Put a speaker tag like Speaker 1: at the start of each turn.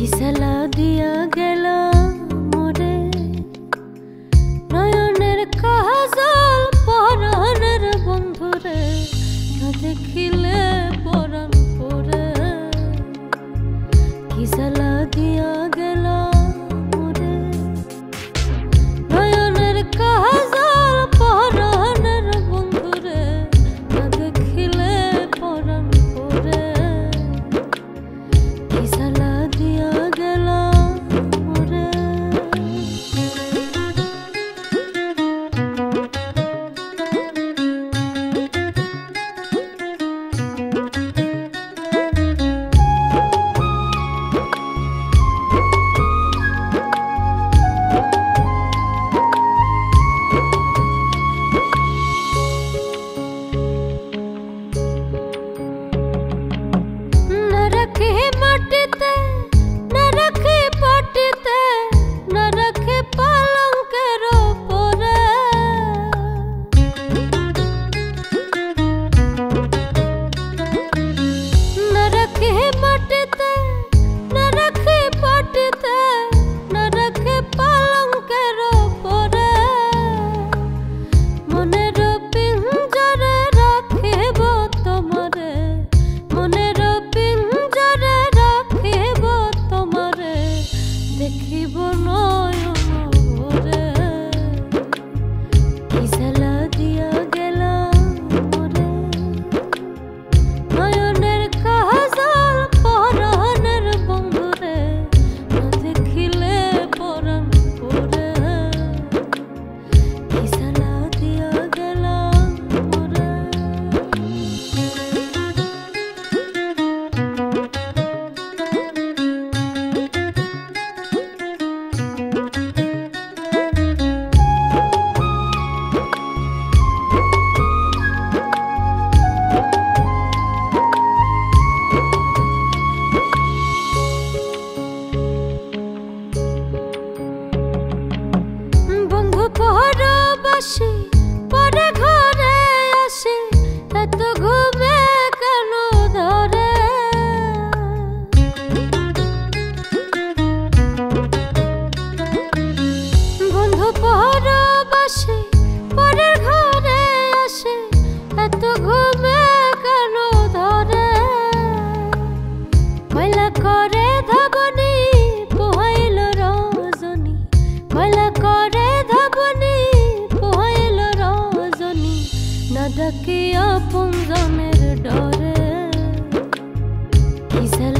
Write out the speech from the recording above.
Speaker 1: ফিসালা দিয়া গেল মোরে। নয়নের কাজল পরাণের বন্ধুরে, না দেখিলে পরাণ পরে। ফিসালা দিয়া গেল জীবন কয়লা করে ধাবনি, পোহাইল রজনী। কয়লা করে ধাবনি, পোহাইল রজনী। না ডাকিয়া পুঞ্জনের ডরে। কিসের